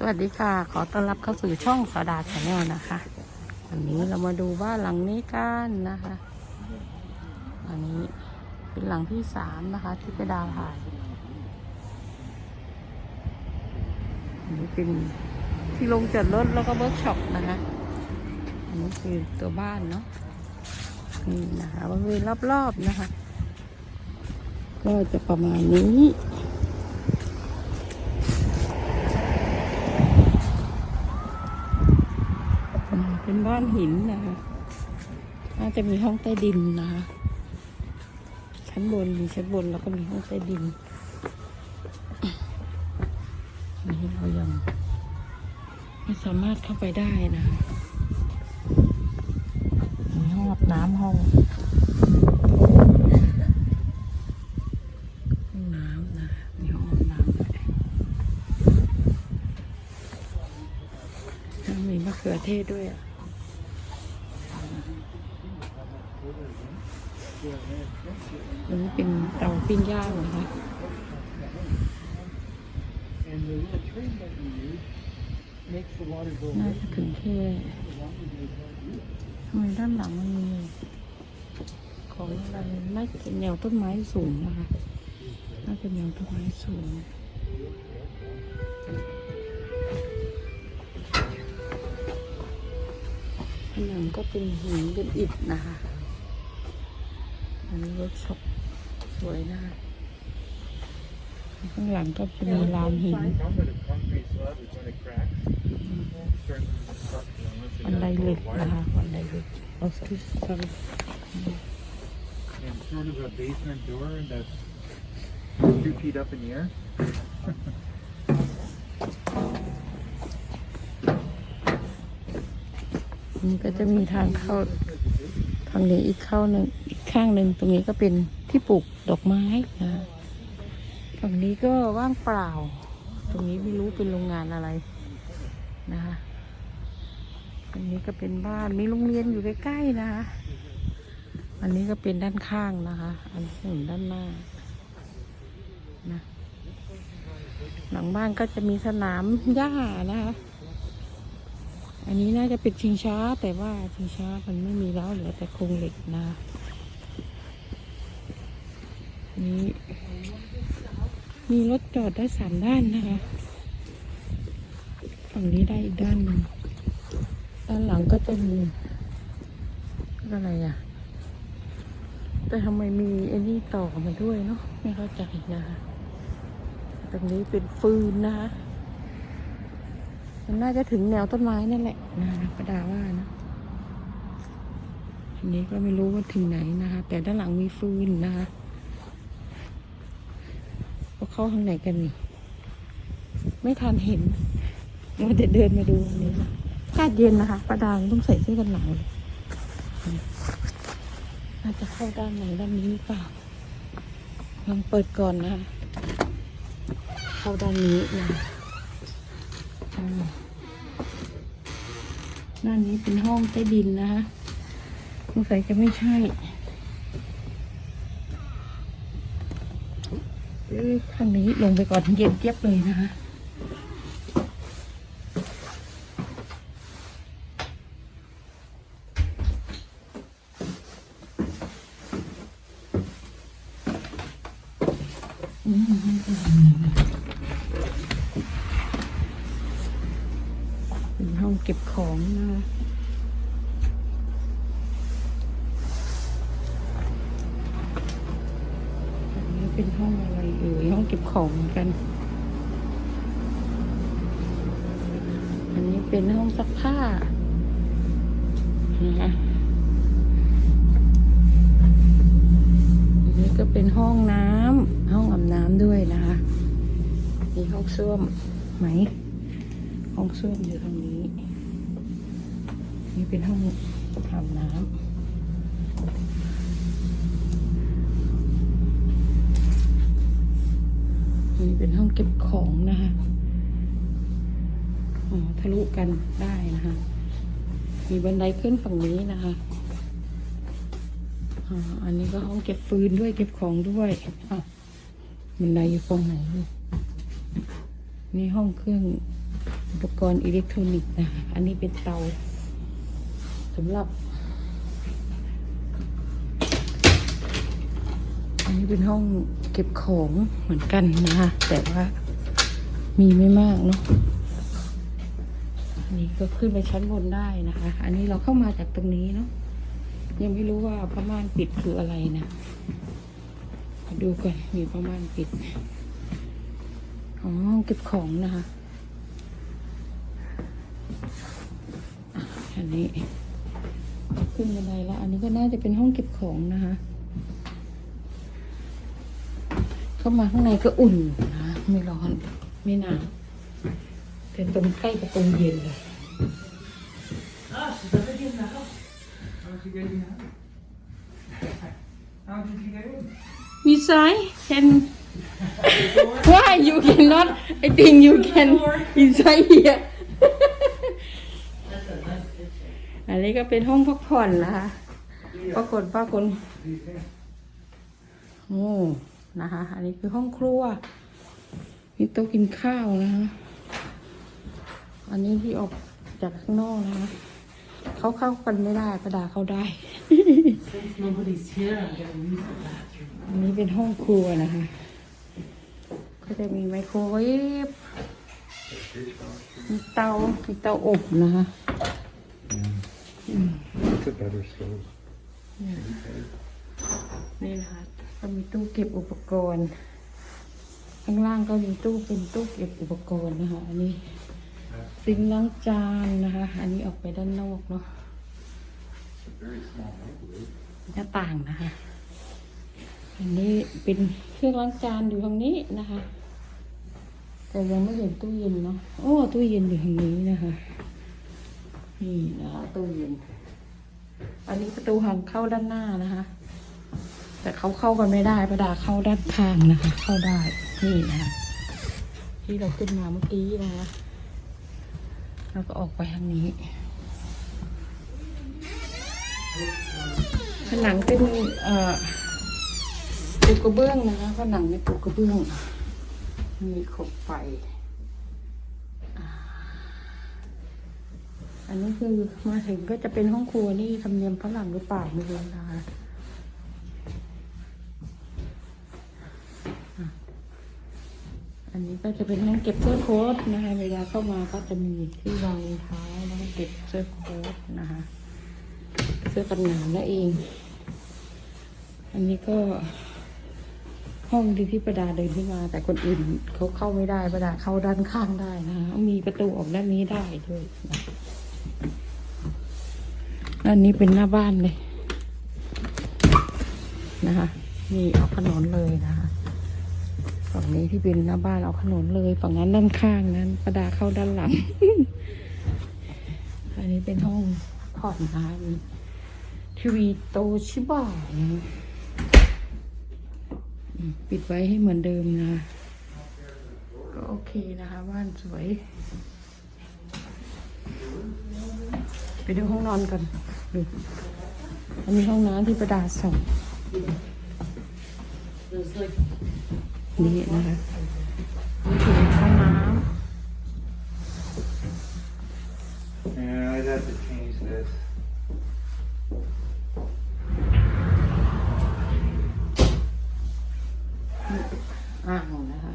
สวัสดีค่ะ ขอต้อนรับเข้าสู่ช่องสาดาชาแนลนะคะ วันนี้เรามาดูบ้านหลังนี้กันนะคะอันนี้เป็นหลังที่สามนะคะ ที่ไปดาวถ่ายอันนี้เป็นที่ลงจอดรถแล้วก็เวิร์กช็อปนะคะ อันนี้คือตัวบ้านเนาะนี่นะคะบริเวณรอบๆนะคะ ก็จะประมาณนี้ อืมเป็นบ้านหินนะคะน่าจะมีห้องใต้ดินนะคะ ชั้นบนมีชั้นบนแล้วก็มีห้องใต้ดินนี่เรายังไม่สามารถเข้าไปได้นะคะมีห้องอาบน้ำห้องน้ำนะคะมีห้องน้ำแล้วมีมะเขือเทศด้วยอะ อันนี้เป็นเตาปิ้งย่างนะคะน่าจะถึงแค่ทำไมด้านหลังมันมีของอะไรน่าจะเป็นแนวต้นไม้สูงนะคะ น่าจะแนวต้นไม้สูงผนังก็เป็นหินเป็นอิฐนะคะ นี้เวิร์กช็อปสวยนะข้างหลังก็จะมีลานหินอันใดเหล็กนะคะอันใดเหล็กเอสสิสซับ and นก็จะมีทางเข้าทางนี้อีกเข้าหนึ่ง ข้างหนึ่งตรงนี้ก็เป็นที่ปลูกดอกไม้นะฝั่งนี้ก็ว่างเปล่า ตรงนี้ไม่รู้เป็นโรงงานอะไรนะคะอันนี้ก็เป็นบ้านมีโรงเรียนอยู่ใกล้ๆนะคะอันนี้ก็เป็นด้านข้างนะคะ อันนี้เป็นด้านหน้านะหลังบ้านก็จะมีสนามหญ้านะคะอันนี้น่าจะเป็นชิงช้าแต่ว่าชิงช้ามันไม่มีแล้วเหลือแต่โครงเหล็กนะ นี่มีรถจอดได้สามด้านนะคะ ฝั่งนี้ได้อีกด้านหนึ่งด้านหลังก็จะมีอะไรอะ แต่ทำไมมีไอ้นี่ต่อมาด้วยเนาะไม่เข้าใจนะคะตรงนี้เป็นฟืนนะคะมันน่าจะถึงแนวต้นไม้นั่นแหละนะประดาว่านะอันนี้ก็ไม่รู้ว่าถึงไหนนะคะ แต่ด้านหลังมีฟืนนะคะ เข้าข้างไหนกันนี่ ไม่ทันเห็นเราจะเดินมาดูอันนี้นะอากาศเย็นนะคะประดาต้องใส่เสื้อกันหนาวเลยน่าจะเข้าด้านไหนด้านนี้หรือเปล่าลองเปิดก่อนนะคะเข้าด้านนี้นะอ่าด้านนี้เป็นห้องใต้ดินนะคะสงสัยจะไม่ใช่ ข้างนี้ลงไปก่อนเย็นเจี๊ยบเลยนะคะเป็นห้องเก็บของนะคะอันนี้เป็นห้องอะไรเอ่ยห้องเก็บ ของกัน อันนี้เป็นห้องซักผ้านะคะอันนี้ก็เป็นห้องน้ำห้องอาบน้ำด้วยนะคะมีห้องส้วมไหม ห้องส้วมอยู่ทางนี้ นี่เป็นห้องอาบน้ำ เป็นห้องเก็บของนะคะอ๋อทะลุกันได้นะคะ มีบันไดขึ้นฝั่งนี้นะคะอ๋ออันนี้ก็ห้องเก็บฟืนด้วยเก็บของด้วยอะบันไดอยู่ตรงไหนนี่นี่ห้องเครื่องอุปกรณ์อิเล็กทรอนิกส์นะคะอันนี้เป็นเตาสำหรับ อันนี้เป็นห้องเก็บของเหมือนกันนะคะแต่ว่ามีไม่มากเนาะอันนี้ก็ขึ้นไปชั้นบนได้นะคะ อันนี้เราเข้ามาจากตรงนี้เนาะยังไม่รู้ว่าผ้าม่านปิดคืออะไรนะดูก่อนมีผ้าม่านปิดอ๋อห้องเก็บของนะคะอะอันนี้ขึ้นบันไดแล้ว อันนี้ก็น่าจะเป็นห้องเก็บของนะคะ เข้ามาข้างในก็อุ่นนะไม่ร้อนไม่หนาวแต่ตรงใกล้กับตรงเย็นเลย How did you get in? How did you get in? Inside can why you cannot I think you can inside here อันนี้ก็เป็นห้องพักผ่อนนะคะปรากฏปรากฏโอ้ นะคะ อันนี้คือห้องครัวมีโต๊ะกินข้าวนะคะอันนี้ที่ออกจากข้างนอกนะคะเขาเข้ากันไม่ได้กระดาเข้าได้ Since nobody's here, I'm gonna use the bathroom. อันนี้เป็นห้องครัวนะคะ ก็จะมีไมโครเวฟมีเตามีเตาอบนะคะ It's a better stove. นี่นะคะ ก็มีตู้เก็บอุปกรณ์ ข้างล่างก็มีตู้เป็นตู้เก็บอุปกรณ์นะคะ อันนี้ซิงล้างจานนะคะ อันนี้ออกไปด้านนอกเนาะหน้าต่างนะคะ อันนี้เป็นเครื่องล้างจานอยู่ทางนี้นะคะ แต่ยังไม่เห็นตู้เย็นเนาะ โอ้ตู้เย็นอยู่ทางนี้นะคะ นี่นะคะตู้เย็น อันนี้ประตูทางเข้าด้านหน้านะคะ แต่เขาเข้ากันไม่ได้ประดาเข้าด้านข้างนะคะ เข้าได้ นี่นะคะที่เราขึ้นมาเมื่อกี้นะคะแล้วก็ออกไปทางนี้ผนังเป็นเอ่อปูกระเบื้องนะคะผนังเป็นปูกระเบื้อง มีขบไฟอันนี้คือมาถึงก็จะเป็นห้องครัวนี่ทำเนียมฝรั่งหรือเปล่าไม่รู้นะคะ นนี้ก็จะเป็นห้องเก็บเสื้อโค้ทนะคะเวลาเข้ามาก็จะมีที่วางรองเท้าแล้วก็เก็บเสื้อโค้ทนะคะ เสื้อกันหนาวนั่นเอง อันนี้ก็ห้องที่ที่ประดาเดินขึ้นมา แต่คนอื่นเขาเข้าไม่ได้ประดาเข้าด้านข้างได้นะคะมีประตูออกด้านนี้ได้ด้วยนะด้านนี้เป็นหน้าบ้านเลยนะคะนี่ออกถนนเลยนะคะ ฝั่งนี้ที่เป็นหน้าบ้านออกถนนเลยฝั่งนั้นด้านข้างนั้นประดาเข้าด้านหลัง อันนี้เป็นห้องผ่อนนะคะมีทีวีโตชิบะปิดไว้ให้เหมือนเดิมนะ ก็โอเคนะคะบ้านสวย ไปดูห้องนอนกันดูอันนี้ห้องน้ำที่ประดาส่ง นี่นะคะนี่คือห้องน้ Yeah, I'd have to change this. ำอ่างนะคะ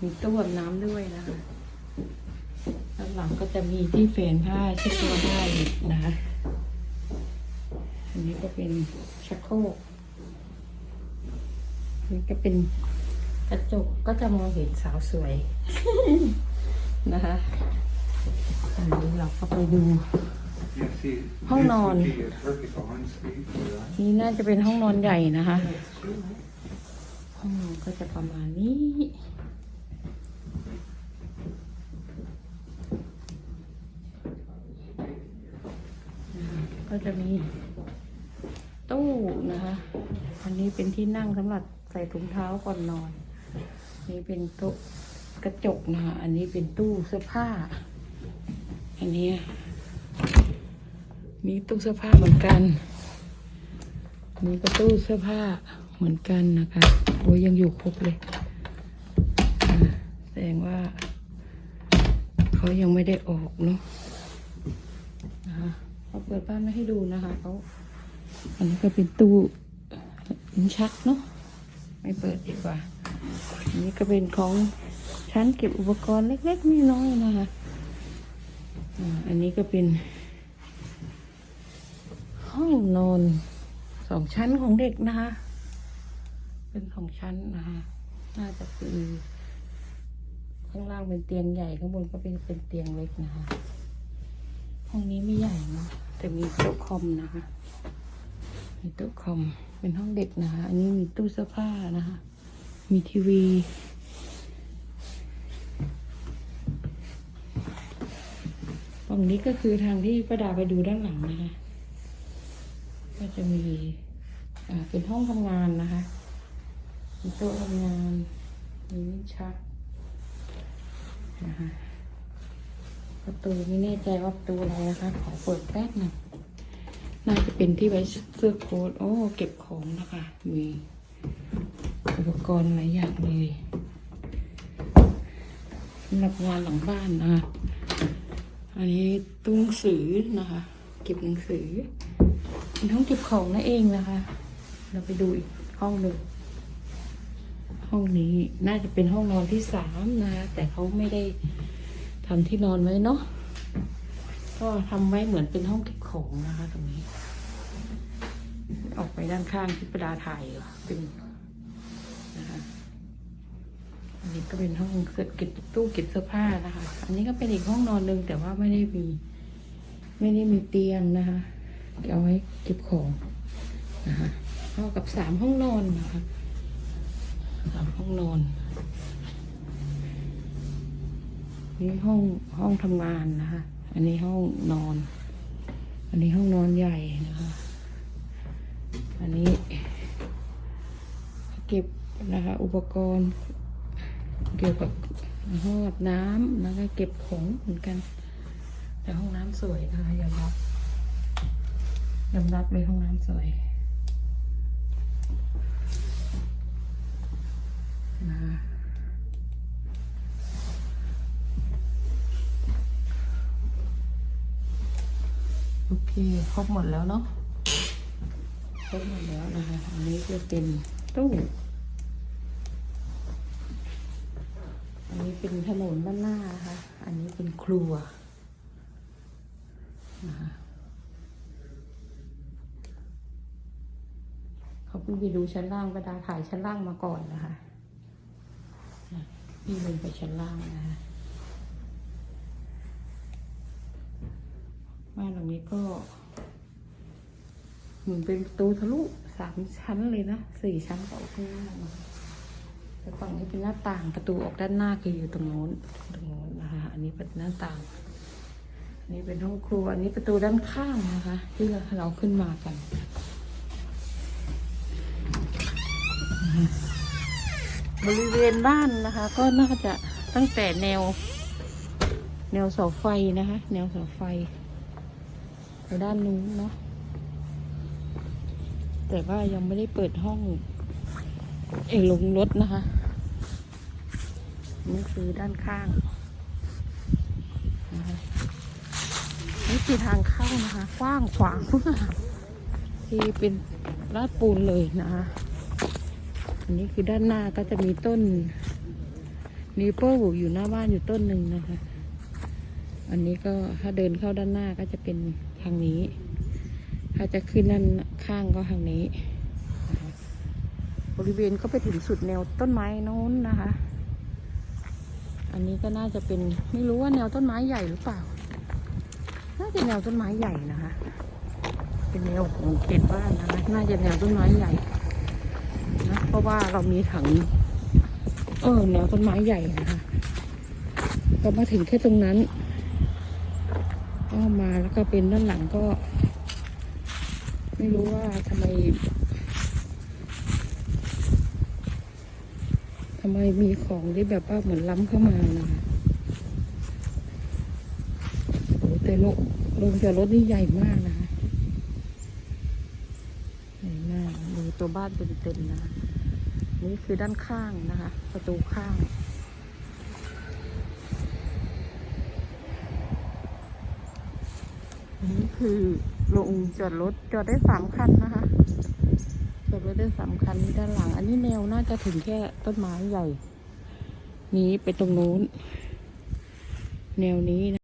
มีตู้อาบน้ำด้วยนะคะด้าน หลังก็จะมีที่เฟนผ้าเช็ดตัวได้นะคะ อันนี้ก็เป็นชักโครกนี่ก็เป็นกระจกก็จะมองเห็นสาวสวย นะคะอันนี้เราก็ไปดู Yeah, see, Hold this on. would be a perfect ensuite for that. นี่น่าจะเป็นห้องนอนใหญ่นะคะ ห้องนอนก็จะประมาณนี้ ก็จะมีตู้นะคะ อันนี้เป็นที่นั่งสำหรับใส่ถุงเท้าก่อนนอน นี่เป็นโต๊ะกระจกนะคะ อันนี้เป็นตู้เสื้อผ้า อันนี้มีตู้เสื้อผ้าเหมือนกันมีประตู้เสื้อผ้าเหมือนกันนะคะ โอ้ยยังอยู่ครบเลยแสดงว่า เขายังไม่ได้ออกเนาะ เขาเปิดบ้านไม่ให้ดูนะคะเขาอันนี้ก็เป็นตู้ลิ้นชักเนาะไม่เปิดดีกว่า อันนี้ก็เป็นของชั้นเก็บอุปกรณ์เล็กๆน้อยๆนะคะอันนี้ก็เป็น ห้องนอนสองชั้นของเด็กนะคะ เป็นสองชั้นนะคะ น่าจะคือข้างล่างเป็นเตียงใหญ่ข้างบนก็เป็นเป็นเตียงเล็กนะคะ ห้องนี้ไม่ใหญ่เนาะ แต่มีโต๊ะคอมนะคะ มีโต๊ะคอม เป็นห้องเด็กนะคะ อันนี้มีตู้เสื้อผ้านะคะ มีทีวี ฝั่งนี้ก็คือทางที่ประดาไปดูด้านหลังนะคะ ก็จะมี อ่า เป็นห้องทำงานนะคะ มีโต๊ะทำงาน มีลิ้นชักนะคะ ประตูไม่แน่ใจว่าประตูอะไรนะคะ ขอเปิดแป๊บหนึงน่าจะเป็นที่ไว้เสื้อโค้ทโอ้ เก็บของนะคะ มีอุปกรณ์หลายอย่างเลยสำหรับงานหลังบ้านนะคะ อันนี้ตู้หนังสือนะคะ เก็บหนังสือเป็นห้องเก็บของนั่นเองนะคะ เราไปดูอีกห้องหนึ่งห้องนี้น่าจะเป็นห้องนอนที่สามนะคะแต่เขาไม่ได้ ทำที่นอนไว้เนาะก็ทำไว้เหมือนเป็นห้องเก็บของนะคะตรงนี้ ออกไปด้านข้างที่ประดาถ่ายเป็นนะคะอันนี้ก็เป็นห้องเก็บเก็บตู้เก็บเสื้อผ้านะคะ อันนี้ก็เป็นอีกห้องนอนหนึ่งแต่ว่าไม่ได้มีไม่ได้มีเตียงนะคะเอาไว้เก็บของนะคะเท่ากับสามห้องนอนนะคะสามห้องนอน นี่ห้องห้องทำงานนะคะ อันนี้ห้องนอน อันนี้ห้องนอนใหญ่นะคะ อันนี้ เก็บนะคะ อุปกรณ์ เกี่ยวกับห้องอาบน้ำแล้วก็เก็บของเหมือนกัน แต่ห้องน้ำสวยนะคะยอมรับยอมรับเลยห้องน้ำสวยนะคะโอเคครบหมดแล้วเนาะครบหมดแล้วนะคะอันนี้จะเป็นตู้อันนี้เป็นถนนด้านหน้านะคะ อันนี้เป็นครัวนะคะเขาเพิ่งไปดูชั้นล่างประดาถ่ายชั้นล่างมาก่อนนะคะอะนี่ลงไปชั้นล่างนะคะ บ้านหลังนี้ก็เหมือนเป็นประตูทะลุสามชั้นเลยนะสี่ชั้นต่อข้างหน้านะคะแต่ฝั่งนี้เป็นหน้าต่างประตูออกด้านหน้าคืออยู่ตรงโน้นตรงโน้นนะคะอันนี้เป็นหน้าต่าง อันนี้เป็นห้องครัวอันนี้ประตูด้านข้างนะคะ ที่เราขึ้นมากันบริเวณบ้านนะคะ ก็น่าจะตั้งแต่แนว แนวเสาไฟนะคะ แนวเสาไฟ ไปด้านนู้นเนาะแต่ว่ายังไม่ได้เปิดห้อง เอยลงรถนะคะ นี่คือด้านข้างนะคะนี่คือทางเข้านะคะกว้างขวางที่เป็นลาดปูนเลยนะคะอันนี้คือด้านหน้าก็จะมีต้นนิวโป้อยู่หน้าบ้านอยู่ต้นหนึ่งนะคะ อันนี้ก็ถ้าเดินเข้าด้านหน้าก็จะเป็น ทางนี้ ถ้าจะขึ้นด้านข้างก็ทางนี้บริเวณก็ไปถึงสุดแนวต้นไม้โน้นนะคะ อันนี้ก็น่าจะเป็นไม่รู้ว่าแนวต้นไม้ใหญ่หรือเปล่า น่าจะแนวต้นไม้ใหญ่นะคะ เป็นแนวของเขตบ้านนะคะ น่าจะแนวต้นไม้ใหญ่นะเพราะว่าเรามีถังเออแนวต้นไม้ใหญ่นะคะ ก็มาถึงแค่ตรงนั้น ก็มาแล้วก็เป็นด้านหลังก็ ไม่รู้ว่าทำไมทำไมมีของที่แบบว่าเหมือนล้ำเข้ามานะคะโอ้แต่ลงลงจากรถนี่ใหญ่มากนะคะใหญ่มากตัวบ้านเต็มๆนะคะนี่คือด้านข้างนะคะ ประตูข้าง อันนี้ คือลงจอดรถจอดได้สามคันนะคะจอดรถได้สามคันด้านหลัง อันนี้แนวน่าจะถึงแค่ต้นไม้ใหญ่ นี้ไปตรงนู้น แนวนี้นะ